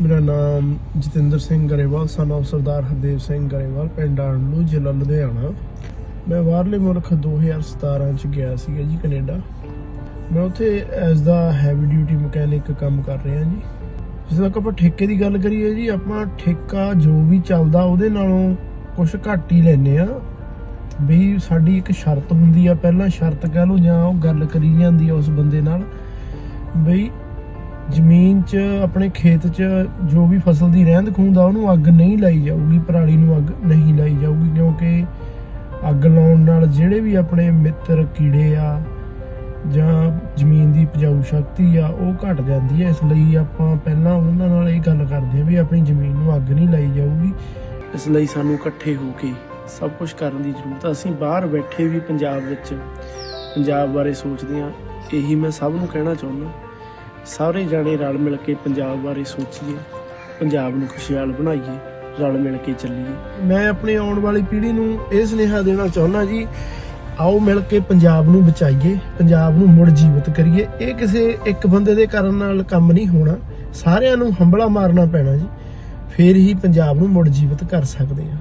ਮੇਰਾ ਨਾਮ ਜਤਿੰਦਰ ਸਿੰਘ ਗਰੇਵਾਲ ਸਨ of ਸਰਦਾਰ ਹਰਦੇਵ ਸਿੰਘ ਗਰੇਵਾਲ, ਪਿੰਡ ਆਣਲੂ ਜ਼ਿਲ੍ਹਾ ਲੁਧਿਆਣਾ। ਮੈਂ ਬਾਹਰਲੇ ਮੁਲਕ 2017 ਚ ਗਿਆ ਸੀਗਾ ਜੀ ਕੈਨੇਡਾ। ਮੈਂ ਉੱਥੇ as the heavy duty mechanic ਕੰਮ ਕਰ ਰਿਹਾ ਜੀ। ਜਿਸ ਤੱਕ ਆਪਾਂ ਠੇਕੇ ਦੀ ਗੱਲ ਕਰੀਏ ਜੀ, ਆਪਾਂ ਠੇਕਾ ਜੋ ਵੀ ਚੱਲਦਾ ਉਹਦੇ ਨਾਲੋਂ ਕੁਝ ਘੱਟ ਹੀ ਲੈਨੇ ਆ ਵੀ ਸਾਡੀ ਇੱਕ ਸ਼ਰਤ ਹੁੰਦੀ ਆ, ਪਹਿਲਾਂ ਸ਼ਰਤ ਕਹਿ ਲਓ ਜਾਂ ਉਹ ਗੱਲ ਕਰੀ ਜਾਂਦੀ ਆ ਉਸ ਬੰਦੇ ਨਾਲ। ਬਈ ਜ਼ਮੀਨ 'ਚ, ਆਪਣੇ ਖੇਤ 'ਚ ਜੋ ਵੀ ਫਸਲ ਦੀ ਰਹਿੰਦ ਖੂੰਦ ਆ, ਉਹਨੂੰ ਅੱਗ ਨਹੀਂ ਲਾਈ ਜਾਊਗੀ, ਪਰਾਲੀ ਨੂੰ ਅੱਗ ਨਹੀਂ ਲਾਈ ਜਾਊਗੀ, ਕਿਉਂਕਿ ਅੱਗ ਲਾਉਣ ਨਾਲ ਜਿਹੜੇ ਵੀ ਆਪਣੇ ਮਿੱਤਰ ਕੀੜੇ ਆ ਜਾਂ ਜ਼ਮੀਨ ਦੀ ਉਪਜਾਊ ਸ਼ਕਤੀ ਆ, ਉਹ ਘਟ ਜਾਂਦੀ ਹੈ ਇਸ ਲਈ ਆਪਾਂ ਪਹਿਲਾਂ ਉਹਨਾਂ ਨਾਲ ਇਹ ਗੱਲ ਕਰਦੇ ਹਾਂ ਵੀ ਆਪਣੀ ਜ਼ਮੀਨ ਨੂੰ ਅੱਗ ਨਹੀਂ ਲਾਈ ਜਾਊਗੀ। ਇਸ ਲਈ ਸਾਨੂੰ ਇਕੱਠੇ ਹੋ ਕੇ ਸਭ ਕੁਝ ਕਰਨ ਦੀ ਜ਼ਰੂਰਤ ਆ। ਅਸੀਂ ਬਾਹਰ ਬੈਠੇ ਵੀ ਪੰਜਾਬ ਵਿੱਚ, ਪੰਜਾਬ ਬਾਰੇ ਸੋਚਦੇ ਆ ਇਹੀ ਮੈਂ ਸਭ ਨੂੰ ਕਹਿਣਾ ਚਾਹੁੰਦਾ। ਸਾਰੇ ਜਾਣੇ ਰਲ ਮਿਲ ਕੇ ਪੰਜਾਬ ਬਾਰੇ ਸੋਚੀਏ, ਪੰਜਾਬ ਨੂੰ ਖੁਸ਼ਹਾਲ ਬਣਾਈਏ, ਰਲ ਮਿਲ ਕੇ ਚੱਲੀਏ। ਮੈਂ ਆਪਣੀ ਆਉਣ ਵਾਲੀ ਪੀੜ੍ਹੀ ਨੂੰ ਇਹ ਸੁਨੇਹਾ ਦੇਣਾ ਚਾਹੁੰਦਾ ਜੀ, ਆਓ ਮਿਲ ਕੇ ਪੰਜਾਬ ਨੂੰ ਬਚਾਈਏ, ਪੰਜਾਬ ਨੂੰ ਮੁੜ ਜੀਵਤ ਕਰੀਏ। ਇਹ ਕਿਸੇ ਇੱਕ ਬੰਦੇ ਦੇ ਕਰਨ ਨਾਲ ਕੰਮ ਨਹੀਂ ਹੋਣਾ, ਸਾਰਿਆਂ ਨੂੰ ਹੰਬਲਾ ਮਾਰਨਾ ਪੈਣਾ ਜੀ। ਫੇਰ ਹੀ ਪੰਜਾਬ ਨੂੰ ਮੁੜ ਜੀਵਤ ਕਰ ਸਕਦੇ ਆ